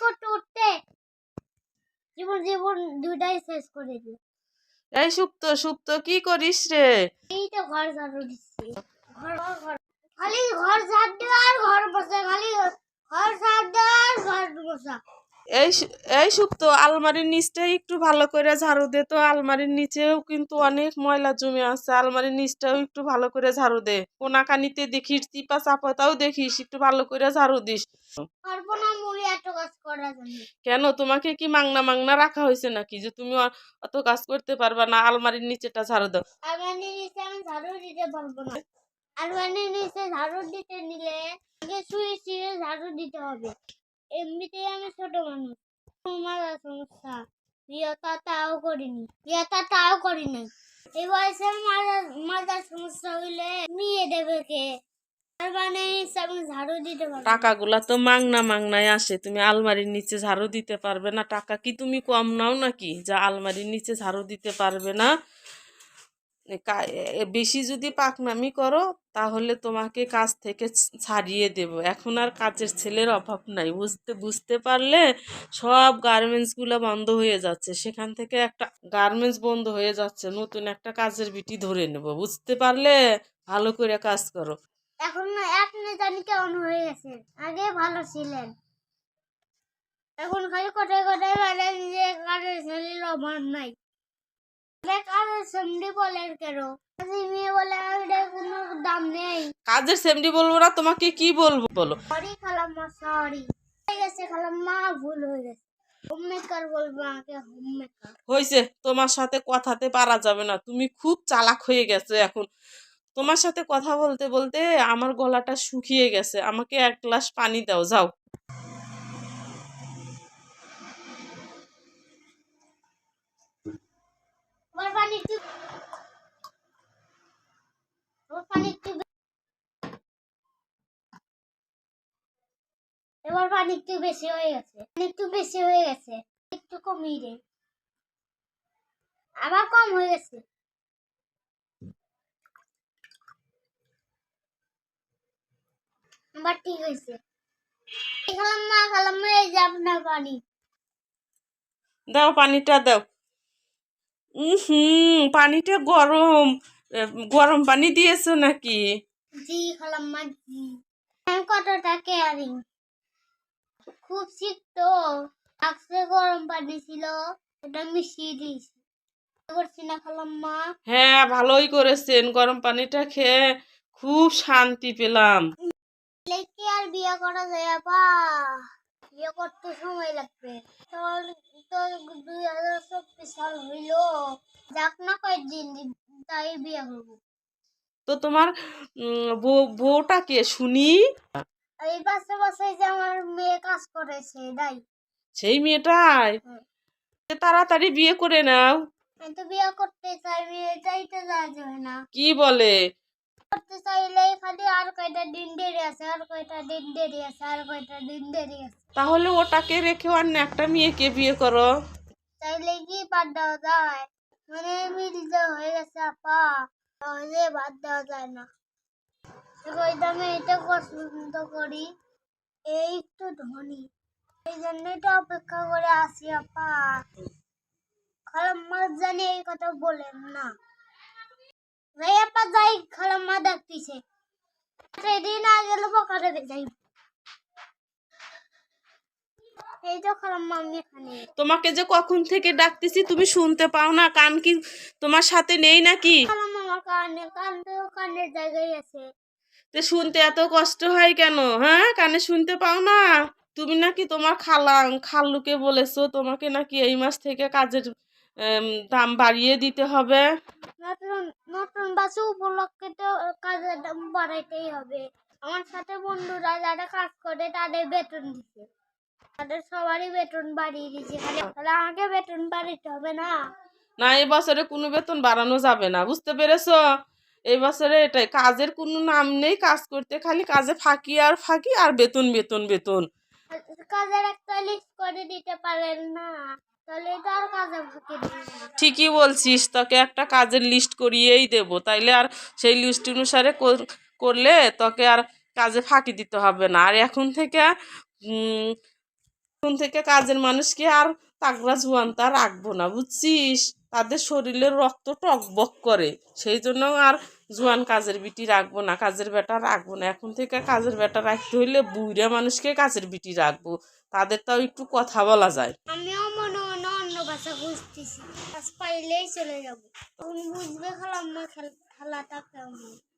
করতে করতে জীবন জীবন দুটাই শেষ করে দিই এই সুপ্ত সুপ্ত কি করিস রে? এই তো ঘর ঝাড়ু দিচ্ছি। ঘর ঘর ঘর খালি ঘর ঝাড় দেওয়া আর ঘর বসা খালি ঘর ঝাড় দেওয়া আর ঘর বসা এই এই সুপ্ত আলমারির নিচটা একটু ভালো করে ঝাড়ু দে। তো আলমারির নিচেও কিন্তু অনেক ময়লা জমে আছে। আলমারির নিচটাও একটু ভালো করে ঝাড়ু দে। কোনাকানিতে দেখিস চিপা চাপাতাও দেখিস একটু ভালো করে ঝাড়ু দিস। কেন? তোমাকে কি মাংনা মাংনা রাখা হয়েছে নাকি যে তুমি অত কাজ করতে পারবা না? আলমারির নিচেটা ঝাড়ু দাও। আলমারির নিচে আমি ঝাড়ু দিতে পারব না। আলমারির নিচে ঝাড়ু দিতে নিলে আগে শুয়ে শুয়ে ঝাড়ু দিতে হবে। এমনিতেই আমি ছোট মানুষ। আমার সমস্যা বিয়েটা তাও করিনি। বিয়েটা তাও করি নাই এই বয়সে মাজার মাজার সমস্যা হইলে নিয়ে দেবে কে? মানে টাকাগুলা তো মাংনা মাংনায় আসে। তুমি আলমারির নিচে ঝাড়ু দিতে পারবে না। টাকা কি তুমি কম নাও নাকি? যা আলমারির নিচে ঝাড়ু দিতে পারবে না। বেশি যদি পাকনামি করো, তাহলে তোমাকে কাজ থেকে ছাড়িয়ে দেব। এখন আর কাজের ছেলের অভাব নাই। বুঝতে বুঝতে পারলে সব গার্মেন্টসগুলো বন্ধ হয়ে যাচ্ছে। সেখান থেকে একটা গার্মেন্টস বন্ধ হয়ে যাচ্ছে, নতুন একটা কাজের বিটি ধরে নেব। বুঝতে পারলে ভালো করে কাজ করো। এখন এক জানি কেমন হয়ে গেছে? আগে ভালো ছিলেন। এখন খালি কোথায় কোথায় বলেন যে কাজের ছেলের অভাব নাই। কাজের সেমডি বলব না তোমাকে কি বলব বলো? সরি খালাম্মা সরি। হয়ে গেছে খালাম্মা ভুল হয়ে গেছে। হোম বলব আমাকে হোম মেকার হয়েছে তোমার সাথে কথাতে পারা যাবে না। তুমি খুব চালাক হয়ে গেছো এখন। তোমার সাথে কথা বলতে বলতে আমার গলাটা শুকিয়ে গেছে। আমাকে এক গ্লাস পানি দাও যাও এবার পানি একটু এবার পানি একটু বে- এবার পানি একটু বেশি হয়ে গেছে। পানি একটু বেশি হয়ে গেছে। একটু কমিয়ে দে। আবার কম হয়ে গেছে। আবার ঠিক হয়েছে। খালাম মা খালাম এই যে আপনার পানি। দাও পানিটা দাও। হুম পানিটা গরম। গরম পানি দিয়েছ নাকি? জি খালাম মা জি। কতটা কেয়ারিং খুব শীত তো আজকে গরম পানি ছিল এটা মিশিয়ে দিয়েছি। করছি না খালাম মা? হ্যাঁ ভালোই করেছেন। গরম পানিটা খেয়ে খুব শান্তি পেলাম। কি আর বিয়ে করা যায় আপা? বিয়ে করতে সময় লাগবে। তো দুই হাজার চব্বিশ সাল হইল। যাক না কয়েকদিন তাই বিয়ে করব। তো তোমার উম, বউ বউটা কে? শুনি এই পাশে পাশে যে আমার মেয়ে কাজ করেছে তাই। সেই মেয়েটাই। তাড়াতাড়ি বিয়ে করে নাও। আমি তো বিয়ে করতে চাই বিয়ে চাইতে যাওয়া যাবে না। কি বলে? করতে চাইলে খালি আর কয়টা দিন দেরি আছে আর কয়টা দিন দেরি আছে আর কয়টা দিন দেরি আছে। তাহলে ওটাকে রেখে অন্য একটা মেয়েকে বিয়ে করো। চাইলে কি বাদ দেওয়া যায়? মানে মিল হয়ে গেছে আপা তাহলে বাদ দেওয়া যায় না। ওই দামে এটা পছন্দ করি। এই ধনী। এই জন্যই তো অপেক্ষা করে আসি আপা। খালাম্মা জানি এই কথা বলেন না। আপা যাই খালাম্মা ডাকতেছে। সেদিন গেলে যাই। এই তো খালাম্মা আমি এখানে। তোমাকে যে কখন থেকে ডাকতেছি তুমি শুনতে পাও না কান কি তোমার সাথে নেই নাকি? খালাম্মা আমার কানে কান তো কানের জায়গায় আছে। তো শুনতে এত কষ্ট হয় কেন? হ্যাঁ? কানে শুনতে পাও না? তুমি নাকি তোমার খালা খাল্লুকে বলেছ তোমাকে নাকি এই মাস থেকে কাজের দাম বাড়িয়ে দিতে হবে। নতুন নতুন বাসু উপলক্ষে তো কাজের দাম বাড়াইতেই হবে। আমার সাথে বন্ধুরা যারা কাজ করে তাদের বেতন দিছে। তাদের সবারই বেতন বাড়িয়ে খালি তাহলে আমাকে বেতন বাড়াইতে হবে না? না এই বছরে কোনো বেতন বাড়ানো যাবে না। বুঝতে পেরেছ? এই বছরে এটাই। কাজের কোনো নাম নেই কাজ করতে খালি কাজে ফাঁকি আর ফাঁকি আর বেতন বেতন বেতন। কাজের একটা লিস্ট করে দিতে পারেন না। ঠিকই বলছিস তোকে একটা কাজের লিস্ট করিয়েই দেব। তাইলে আর সেই লিস্ট অনুসারে কর- করলে তোকে আর কাজে ফাঁকি দিতে হবে না। আর এখন থেকে এখন থেকে কাজের মানুষকে আর তাগড়া জোয়ান তা রাখব না বুঝছিস? তাদের শরীরের রক্ত টকবক করে। সেই জন্য আর জোয়ান কাজের বিটি রাখব না, কাজের বেটা রাখব না। এখন থেকে কাজের বেটা রাখতে হইলে বুড়া মানুষকে কাজের বিটি রাখব। তাদের তাও একটু কথা বলা যায়। আমিও মনে মনে অন্য ভাষা বুঝতেছি। পাইলেই চলে যাব। বুঝবে খেলাম না খেলাটা কেমন?